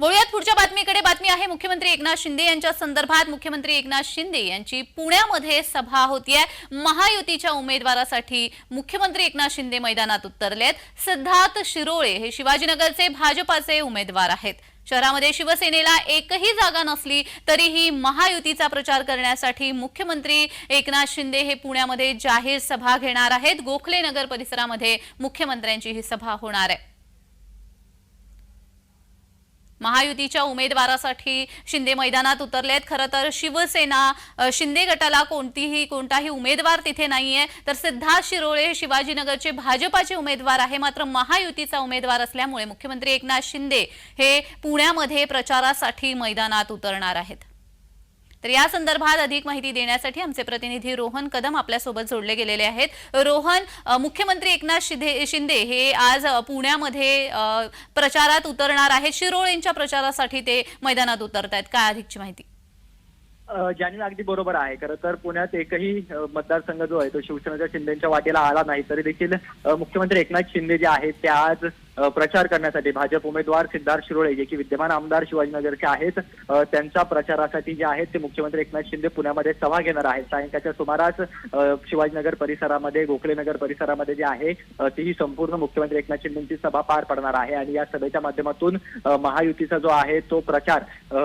बोलूयात पुढच्या बातमीकडे. बातमी आहे मुख्यमंत्री एकनाथ शिंदे यांच्या संदर्भात. मुख्यमंत्री एकनाथ शिंदे यांची पुण्यामध्ये सभा होतीये. महायुतीच्या उमेदवारासाठी मुख्यमंत्री एकनाथ शिंदे मैदानात उतरलेत. सिद्धार्थ शिरोळे हे शिवाजीनगरचे भाजपाचे उमेदवार आहेत. शहरामध्ये शिवसेनेला एकही जागा नसली तरीही महायुतीचा प्रचार करण्यासाठी मुख्यमंत्री एकनाथ शिंदे हे पुण्यामध्ये जाहीर सभा घेणार आहेत. गोखले नगर परिसरामध्ये मुख्यमंत्र्यांची ही सभा होणार आहे. महायुतीच्या उमेदवारासाठी शिंदे मैदानात उतरलेत. खरं तर शिवसेना शिंदे गटाला कोणतीही कोणताही उमेदवार तिथे नाहीये. तर सिद्धार्थ शिरोळे शिवाजीनगरचे भाजपाचे उमेदवार आहे. मात्र महायुतीचा उमेदवार असल्यामुळे मुख्यमंत्री एकनाथ शिंदे हे पुण्यामध्ये प्रचारासाठी मैदानात उतरणार आहेत. तर या संदर्भात अधिक माहिती देण्यासाठी आमचे प्रतिनिधी रोहन कदम आपल्यासोबत जोडले गेलेले आहेत. रोहन मुख्यमंत्री एकनाथ शिंदे शिंदे हे आज पुण्यामध्ये प्रचारात उतरणार आहेत. शिरोळींच्या प्रचारासाठी ते मैदानात उतरत आहेत काय अधिकची माहिती? अ, अगदी बरोबर आहे. खरं तर पुण्यात एकही मतदारसंघ जो आहे तो शिवसेनेच्या शिंदेच्या वाटेला आला नाही. तरी देखील मुख्यमंत्री एकनाथ शिंदे जे आहेत ते आज प्रचार करण्यासाठी भाजप उमेदवार सिद्धार्थ शिरोळे जे की विद्यमान आमदार शिवाजीनगरचे आहेत त्यांच्या प्रचारासाठी जे आहेत ते मुख्यमंत्री एकनाथ शिंदे पुण्यामध्ये सभा घेणार आहेत. सायंकाळच्या सुमारास शिवाजीनगर परिसरामध्ये गोखलेनगर परिसरामध्ये जे आहे ती ही संपूर्ण मुख्यमंत्री एकनाथ शिंदेची सभा पार पडणार आहे. आणि या सभेच्या माध्यमातून महायुतीचा जो आहे तो प्रचार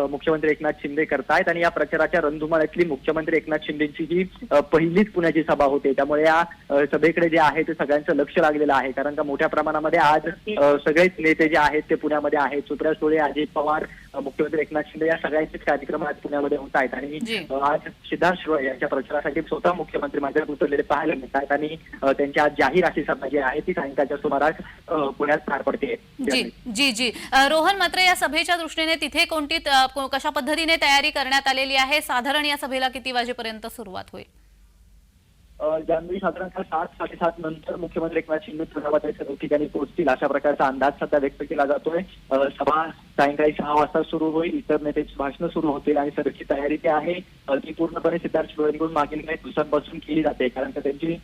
मुख्यमंत्री एकनाथ शिंदे करतायत. आणि या प्रचाराच्या रणधुमाळ्यातली मुख्यमंत्री एकनाथ शिंदेची ही पहिलीच पुण्याची सभा होते. त्यामुळे या सभेकडे जे आहे ते सगळ्यांचं लक्ष लागलेलं आहे. कारण का मोठ्या प्रमाणामध्ये आज सगळेच नेते जे आहेत ते पुण्यामध्ये आहेत. सुप्रिया सुळे अजित पवार मुख्यमंत्री एकनाथ शिंदे या सगळ्यांचेच कार्यक्रम आज पुण्यामध्ये होत आहेत. आणि आज सिद्धार्थ शिरोळे यांच्या प्रचारासाठी स्वतः मुख्यमंत्री मैदानात उतरलेले पाहायला मिळत आहेत आणि त्यांची आज जाहीर अशी सभा जी आहे ती सायंकाळच्या सुमारास पुण्यात पार पडते. जी जी रोहन मात्र या सभेच्या दृष्टीने तिथे कोणती कशा पद्धतीने तयारी करण्यात आलेली आहे? साधारण या सभेला किती वाजेपर्यंत सुरुवात होईल? जान्हवी साधारणतः सात साडेसात नंतर मुख्यमंत्री एकनाथ शिंदे पुण्यामध्ये सर्व ठिकाणी पोहोचतील अशा प्रकारचा अंदाज सध्या व्यक्त केला जातोय. सभा सायंकाळी सहा वाजता सुरू होईल. इतर नेत्याची भाषणं सुरू होतील आणि सर्वची तयारी जी आहे. ती पूर्णपणे सिद्धार्थ शिरोळेकडून मागील काही दिवसांपासून केली जाते. कारण का त्यांची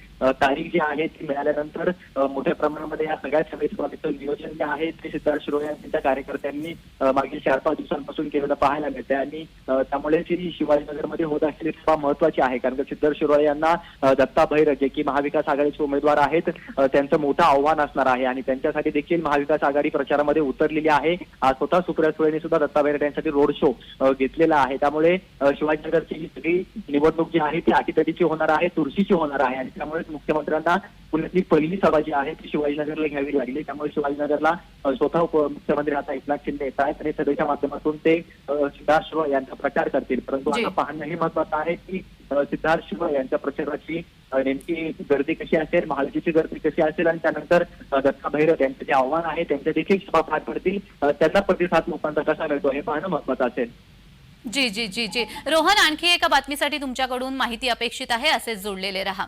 तारीख जी आहे ती मिळाल्यानंतर मोठ्या प्रमाणामध्ये या सगळ्या सभेचं नियोजन जे आहे ते सिद्धार्थ शिरोळे आणि त्यांच्या कार्यकर्त्यांनी मागील चार पाच दिवसांपासून केलेलं पाहायला मिळते आणि त्यामुळे जी शिवाजीनगरमध्ये होत असलेली सभा महत्वाची आहे. कारण का सिद्धार्थ शिरोळे यांना दत्ता भैर जे की महाविकास आघाडीचे उमेदवार आहेत त्यांचं मोठं आव्हान असणार आहे. आणि त्यांच्यासाठी देखील महाविकास आघाडी प्रचारामध्ये उतरलेली आहे. आज स्वतः सुप्रिया सुळेंनी सुद्धा दत्ता भैर यांच्यासाठी रोड शो घेतलेला आहे. त्यामुळे शिवाजीनगरची ही सगळी निवडणूक जी आहे ती अटीतटीची होणार आहे तुळशीची होणार आहे. आणि त्यामुळे मुख्यमंत्र्यांना पुण्यातली पहिली सभा जी आहे ती शिवाजीनगरला घ्यावी लागली. त्यामुळे शिवाजीनगरला स्वतः उपमुख्यमंत्री आता एकनाथ शिंदे येत आहेत आणि सभेच्या माध्यमातून ते सिद्धार्थ शिरोळे यांचा प्रचार करतील. परंतु. आता पाहणं हे महत्वाचं आहे की सिद्धार्थ शिरोळे यांच्या प्रचाराची नेमकी गर्दी कशी असेल महालजीची गर्दी कशी असेल आणि त्यानंतर दत्ता भैरव यांचं जे आव्हान आहे त्यांच्या देखील सभा पार पडतील. त्यांना प्रतिसाद लोकांचा कसा मिळतो हे पाहणं महत्वाचं असेल. जी जी जी जी. रोहन आणखी एका बातमीसाठी तुमच्याकडून माहिती अपेक्षित आहे असेच जोडलेले रहा.